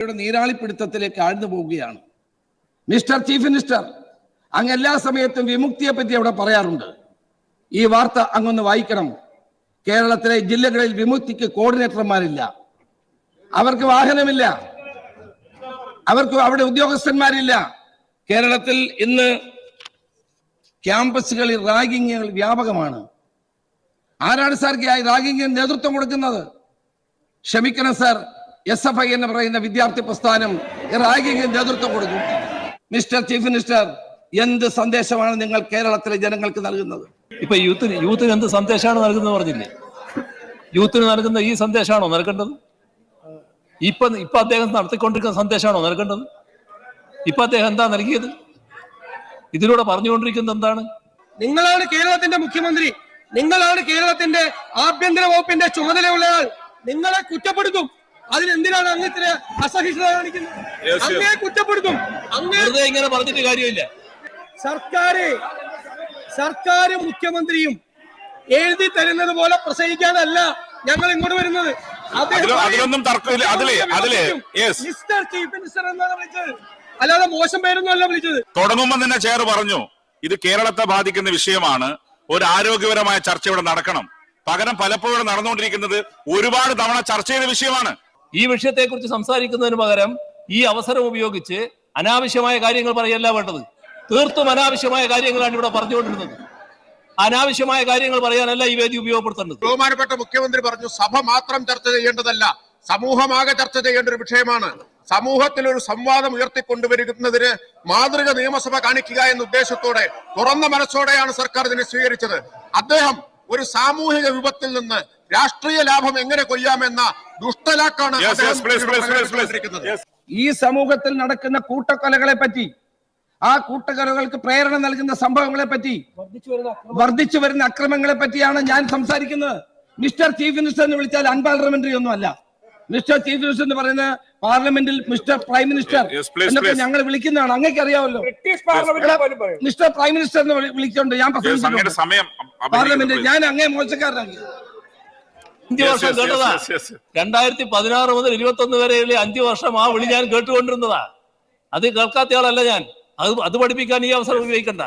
യുടെ നീരാളിപ്പിടുത്തത്തിലേക്ക് ആഴ്ന്നു പോവുകയാണ്. Mister chief minister അങ്ങ് എല്ലാ സമയത്തും വിമുക്തിയെ പറ്റി അവിടെ പറയാറുണ്ട്. ഈ വാർത്ത അങ്ങൊന്ന് വായിക്കണം. കേരളത്തിലെ ജില്ലകളിൽ വിമുക്തിക്ക് കോർഡിനേറ്റർമാരില്ല. അവർക്ക് വാഹനമില്ല. അവർക്ക് അവിടെ ഉദ്യോഗസ്ഥന്മാരില്ല. കേരളത്തിൽ ഇന്ന് ക്യാമ്പസുകളിൽ റാഗിങ്ങുകൾ വ്യാപകമാണ്. ആരാണ് സാർ റാഗിങ്ങിന് നേതൃത്വം കൊടുക്കുന്നത്? ക്ഷമിക്കണം സാർ. എസ് എഫ് ഐ എന്ന് പറയുന്ന വിദ്യാർത്ഥി പ്രസ്ഥാനം റാഗിങ്ങിന് നേതൃത്വം കൊടുക്കും മിസ്റ്റർ ചീഫ് മിനിസ്റ്റർ എന്ത് സന്ദേശമാണ് നിങ്ങൾ കേരളത്തിലെ ജനങ്ങൾക്ക് നൽകുന്നത്? ഇപ്പൊ യൂത്തിന് യൂത്തിന് എന്ത് സന്ദേശമാണ് നൽകുന്നത് പറഞ്ഞില്ലേ? യൂത്തിന് നൽകുന്ന ഈ സന്ദേശമാണോ നൽകേണ്ടത്? ഇപ്പൊ ഇപ്പൊ അദ്ദേഹം നടത്തിക്കൊണ്ടിരിക്കുന്ന സന്ദേശമാണോ നൽകേണ്ടത്? ഇപ്പൊ അദ്ദേഹം എന്താ നൽകിയത്? ഇതിലൂടെ പറഞ്ഞുകൊണ്ടിരിക്കുന്നത് എന്താണ്? നിങ്ങളാണ് കേരളത്തിന്റെ മുഖ്യമന്ത്രി. നിങ്ങളാണ് കേരളത്തിന്റെ ആഭ്യന്തര വകുപ്പിന്റെ ചുമതലയുള്ളയാൾ. നിങ്ങളെ കുറ്റപ്പെടുത്തും. അതിനെന്തിനാണ് അങ്ങ് ഇത്ര അസഹിഷ്ണുത കാണിക്കുന്നത്? അങ്ങേ കുറ്റപ്പെടുത്തും. അങ്ങേ വെറുതെ ഇങ്ങനെ പറഞ്ഞിട്ട് കാര്യമില്ല. സർക്കാര് സർക്കാര് മുഖ്യമന്ത്രിയും എഴുതി തരുന്നത് പോലെ പ്രസംഗിക്കാനല്ല ഞങ്ങൾ ഇങ്ങോട്ട് വരുന്നത്. അതിലൊന്നും തർക്കമില്ല. അതിലെ- അതിലെ- yes. മിസ്റ്റർ ചീഫ് മിനിസ്റ്റർ എന്നാണ് വിളിച്ചത്. അല്ലാതെ മോശം പേരൊന്നും അല്ല വിളിച്ചത്. തുടങ്ങുമ്പോൾ തന്നെ ചെയർ പറഞ്ഞു ഇത് കേരളത്തെ ബാധിക്കുന്ന വിഷയമാണ്. ഒരു ആരോഗ്യപരമായ ചർച്ച ഇവിടെ നടക്കണം. പകരം പലപ്പോഴും നടന്നുകൊണ്ടിരിക്കുന്നത് ഒരുപാട് തവണ ചർച്ച ചെയ്ത വിഷയമാണ്. ഈ വിഷയത്തെക്കുറിച്ച് സംസാരിക്കുന്നതിന് പകരം ഈ അവസരം ഉപയോഗിച്ച് അനാവശ്യമായ കാര്യങ്ങൾ പറയല്ല വേണ്ടത്. തീർത്തും അനാവശ്യമായ കാര്യങ്ങളാണ് ഇവിടെ പറഞ്ഞുകൊണ്ടിരുന്നത്. അനാവശ്യമായ കാര്യങ്ങൾ പറയാനല്ല ഈ വേദി ഉപയോഗപ്പെടുത്തേണ്ടത്. ബഹുമാനപ്പെട്ട മുഖ്യമന്ത്രി പറഞ്ഞു സഭ മാത്രം ചർച്ച ചെയ്യേണ്ടതല്ല സമൂഹമാകെ ചർച്ച ചെയ്യേണ്ട ഒരു വിഷയമാണ്. സമൂഹത്തിൽ ഒരു സംവാദം ഉയർത്തിക്കൊണ്ടുവരുന്നതിന് മാതൃക നിയമസഭ കാണിക്കുക എന്ന ഉദ്ദേശത്തോടെ തുറന്ന മനസ്സോടെയാണ് സർക്കാർ ഇതിനെ സ്വീകരിച്ചത്. അദ്ദേഹം ഒരു സാമൂഹിക വിപത്തിൽ നിന്ന് രാഷ്ട്രീയ ലാഭം എങ്ങനെ കൊയ്യാമെന്ന ദുഷ്ടലാക്കാണ്. ഈ സമൂഹത്തിൽ നടക്കുന്ന കൂട്ടക്കൊലകളെ പറ്റി ആ കൂട്ടക്കൊലകൾക്ക് പ്രേരണ നൽകുന്ന സംഭവങ്ങളെ പറ്റി വർദ്ധിച്ചു വരുന്ന അക്രമങ്ങളെ പറ്റിയാണ് ഞാൻ സംസാരിക്കുന്നത്. മിസ്റ്റർ ചീഫ് മിനിസ്റ്റർ എന്ന് വിളിച്ചാൽ അൺപാർലമെന്ററി ഒന്നും അല്ല. മിസ്റ്റർ ചീഫ് മിനിസ്റ്റർ എന്ന് പറയുന്ന പാർലമെന്റിൽ മിസ്റ്റർ പ്രൈം മിനിസ്റ്റർ എന്നൊക്കെ. ഞങ്ങൾ വിളിക്കുന്നതാണ്. അങ്ങേക്ക് അറിയാമല്ലോ. മിസ്റ്റർ പ്രൈം മിനിസ്റ്റർ എന്ന് വിളിച്ചോണ്ട് ഞാൻ പാർലമെന്റിൽ ഞാൻ അങ്ങേ മോശക്കാരനാക്കി അഞ്ചു വർഷം കേട്ടതാ. രണ്ടായിരത്തി പതിനാറ് മുതൽ ഇരുപത്തി ഒന്ന് വരെയുള്ള അഞ്ചു വർഷം ആ വിളി ഞാൻ കേട്ടുകൊണ്ടിരുന്നതാ. അത് കേൾക്കാത്തയാളല്ല ഞാൻ. അത് അത് പഠിപ്പിക്കാൻ ഈ അവസരം ഉപയോഗിക്കണ്ട.